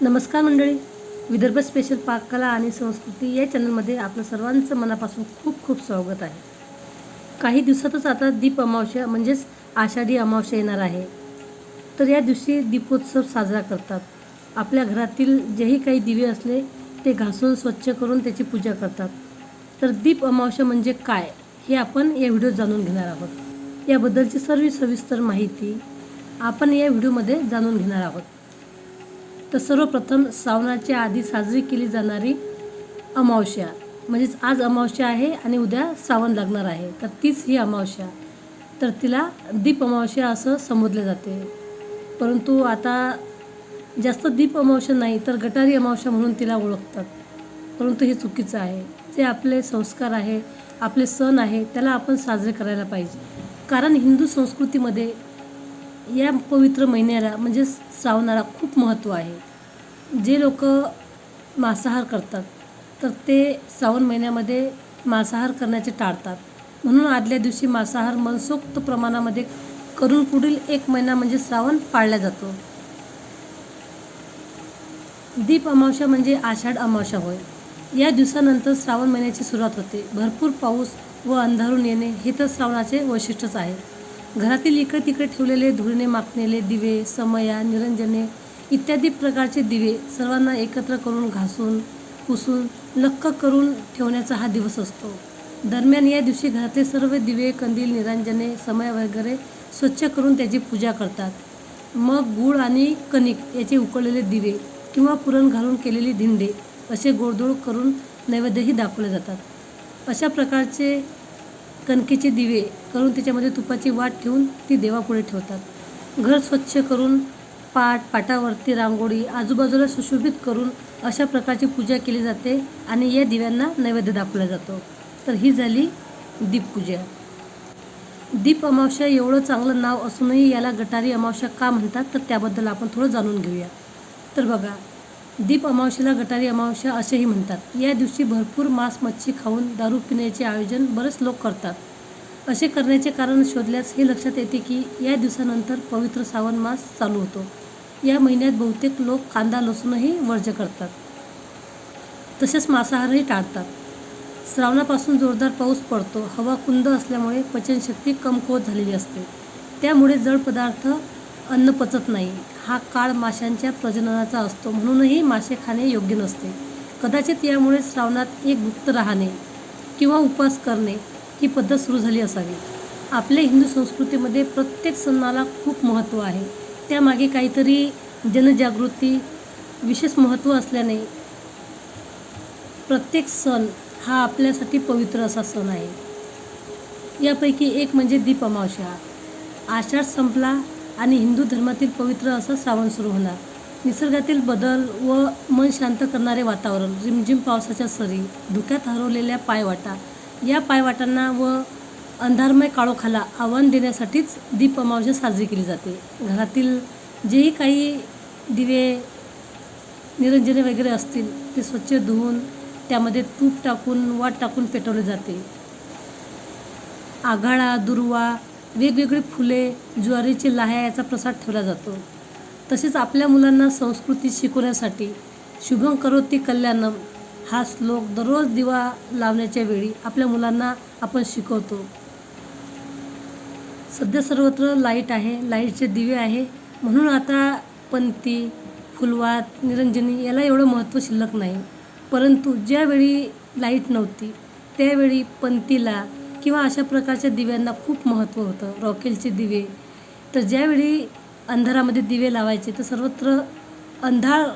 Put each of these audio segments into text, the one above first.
नमस्कार मंडळी. विदर्भ स्पेशल पाककला आणि संस्कृती या चॅनलमध्ये आपलं सर्वांचं मनापासून खूप खूप स्वागत आहे. काही दिवसातच आता दीप अमावस्या म्हणजेच आषाढी अमावस्या येणार आहे. तर या दिवशी दीपोत्सव साजरा करतात. आपल्या घरातील जेही काही दिवे असले ते घासून स्वच्छ करून त्याची पूजा करतात. तर दीप अमावस्या म्हणजे काय हे आपण या व्हिडिओ जाणून घेणार आहोत. याबद्दलची सर्व सविस्तर माहिती आपण या व्हिडिओमध्ये जाणून घेणार आहोत. तर सर्वप्रथम श्रावणाच्या आधी साजरी केली जाणारी अमावस्या म्हणजेच आज अमावस्या आहे आणि उद्या श्रावण लागणार आहे. तर तीच ही अमावस्या. तर तिला दीप अमावस्या असं संबोधले जाते. परंतु आता जास्त दीप अमावस्या नाही तर गटारी अमावस्या म्हणून तिला ओळखतात. परंतु हे चुकीचं आहे. जे आपले संस्कार आहे आपले सण आहे त्याला आपण साजरे करायला पाहिजे. कारण हिंदू संस्कृतीमध्ये या पवित्र महिन्याला म्हणजे श्रावणाला खूप महत्त्व आहे. जे लोक मांसाहार करतात तर ते श्रावण महिन्यामध्ये मांसाहार करण्याचे टाळतात. म्हणून आदल्या दिवशी मांसाहार मनसोक्त प्रमाणामध्ये करून पुढील एक महिना म्हणजे श्रावण पाळला जातो. दीप अमावस्या म्हणजे आषाढ अमावस्या होय. या दिवसानंतर श्रावण महिन्याची सुरुवात होते. भरपूर पाऊस व अंधारून येणे हे तर श्रावणाचे वैशिष्ट्यच आहे. घरातील इकडे तिकडे ठेवलेले धुळीने माखलेले दिवे समया निरंजने इत्यादी प्रकारचे दिवे सर्वांना एकत्र करून घासून पुसून लक्क करून ठेवण्याचा हा दिवस असतो. दरम्यान या दिवशी घरातले सर्व दिवे कंदील निरांजने समय वगैरे स्वच्छ करून त्याची पूजा करतात. मग गूळ आणि कणिक याचे उकळलेले दिवे किंवा पुरण घालून केलेली धिंडे असे गोडधोड करून नैवेद्यही दाखवले जातात. अशा प्रकारचे कणकेचे दिवे करून त्याच्यामध्ये तुपाची वाट ठेवून ती देवापुढे ठेवतात. घर स्वच्छ करून पाट पाटावरती रांगोळी आजूबाजूला सुशोभित करून अशा प्रकारची पूजा केली जाते आणि या दिव्यांना नैवेद्य दाखवला जातो. तर ही झाली दीपपूजा. दीप अमावस्या एवढं चांगलं नाव असूनही याला गटारी अमावस्या का म्हणतात? तर त्याबद्दल आपण थोडं जाणून घेऊया. तर बघा दीप अमावस्येला गटारी अमावस्या असेही म्हणतात. या दिवशी भरपूर मांस मच्छी खाऊन दारू पिण्याचे आयोजन बरेच लोक करतात. असे करण्याचे कारण शोधल्यास हे लक्षात येते की या दिवसानंतर पवित्र श्रावण मास चालू होतो. या महिन्यात बहुतेक लोक कांदा लसूणही वर्ज्य करतात. तसेच मांसाहारही टाळतात. श्रावणापासून जोरदार पाऊस पडतो. हवा कुंद असल्यामुळे पचनशक्ती कमकुवत झालेली असते. त्यामुळे जड पदार्थ अन्न पचत नाही. हा काळ माशांच्या प्रजननाचा असतो. म्हणूनही मासे खाणे योग्य नसते. कदाचित यामुळे श्रावणात एक गुप्त राहणे किंवा उपवास करणे ही पद्धत सुरू झाली असावी. आपल्या हिंदू संस्कृतीमध्ये प्रत्येक सणाला खूप महत्त्व आहे. त्यामागे काहीतरी जनजागृती विशेष महत्त्व असल्याने प्रत्येक सण हा आपल्यासाठी पवित्र असा सण आहे. यापैकी एक म्हणजे दीप अमावस्या. आषाढ संपला आणि हिंदू धर्मातील पवित्र असा श्रावण सुरू होणार. निसर्गातील बदल व मन शांत करणारे वातावरण रिमझिम पावसाच्या सरी धुक्यात हरवलेल्या पायवाटा या पायवाटांना व अंधारमय काळोखाला आव्हान देण्यासाठीच दीप अमावस्या साजरी केली जाते. घरातील जेही काही दिवे निरंजने वगैरे असतील ते स्वच्छ धुवून त्यामध्ये तूप टाकून वाट टाकून पेटवले जाते. आघाडा दुर्वा वेगवेगळी फुले ज्वारीची लाह्या याचा प्रसाद ठेवला जातो. तसेच आपल्या मुलांना संस्कृती शिकवण्यासाठी शुभम करोती कल्याणम हा श्लोक दररोज दिवा लावण्याच्या वेळी आपल्या मुलांना आपण शिकवतो. सध्या सर्वत्र लाइट आहे लाईटचे दिवे आहे. म्हणून आता पंती फुलवात निरंजनी याला एवढं महत्त्व शिल्लक नाही. परंतु ज्यावेळी लाइट नव्हती त्यावेळी पंतीला किंवा अशा प्रकारच्या दिव्यांना खूप महत्त्व होतं. रॉकेलचे दिवे. तर ज्यावेळी अंधारामध्ये दिवे लावायचे तर सर्वत्र अंधार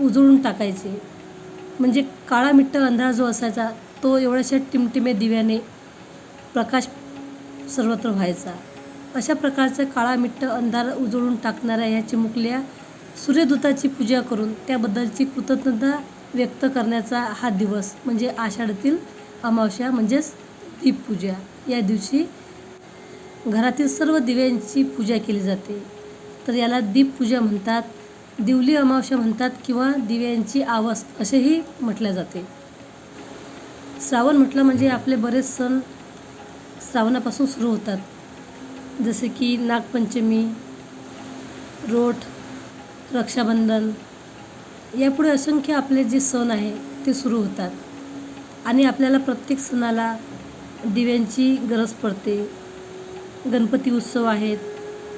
उजळून टाकायचे. म्हणजे काळा मिट्ट अंधार जो असायचा तो एवढ्याशा टिमटिमे दिव्याने प्रकाश सर्वत्र व्हायचा. अशा प्रकारचं काळा मिट्ट अंधार उजळून टाकणाऱ्या ह्या चिमुकल्या सूर्यदूताची पूजा करून त्याबद्दलची कृतज्ञता व्यक्त करण्याचा हा दिवस म्हणजे आषाढातील अमावस्या म्हणजेच दीपपूजा. या दिवशी घरातील सर्व दिव्यांची पूजा केली जाते. तर याला दीपपूजा म्हणतात दिवली अमावस्या म्हणतात किंवा दिव्यांची आवस असेही म्हटले जाते. श्रावण म्हटलं म्हणजे आपले बरेच सण श्रावणापासून सुरू होतात. जसे की नागपंचमी रोठ रक्षाबंधन यापुढे असंख्य आपले जे सण आहे ते सुरू होतात. आणि आपल्याला प्रत्येक सणाला दिव्यांची गरज पडते. गणपती उत्सव आहेत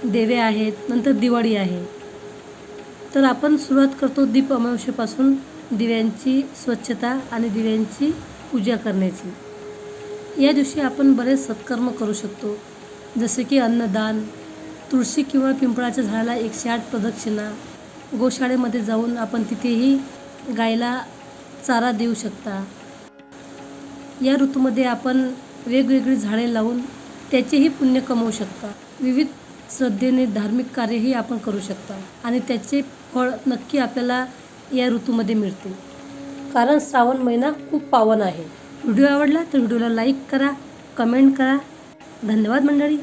देवे आहेत नंतर दिवाळी आहे. तर आपण सुरुवात करतो दीप अमावस्येपासून दिव्यांची स्वच्छता आणि दिव्यांची पूजा करण्याची. या दिवशी आपण बरेच सत्कर्म करू शकतो. जसे की अन्नदान तुळशी किंवा पिंपळाच्या झाडाला एकशे आठ प्रदक्षिणा गोशाळेमध्ये जाऊन आपण तिथेही गायला चारा देऊ शकता. या ऋतूमध्ये आपण वेगवेगळी झाडे लावून त्याचेही पुण्य कमवू शकता. विविध श्रद्धेने धार्मिक कार्यही आपण करू शकता आणि त्याचे फळ नक्की आपल्याला या ऋतूमध्ये मिळते कारण श्रावण महिना खूप पावन आहे. व्हिडिओ आवडला तर व्हिडिओला लाईक करा कमेंट करा. धन्यवाद मंडळी.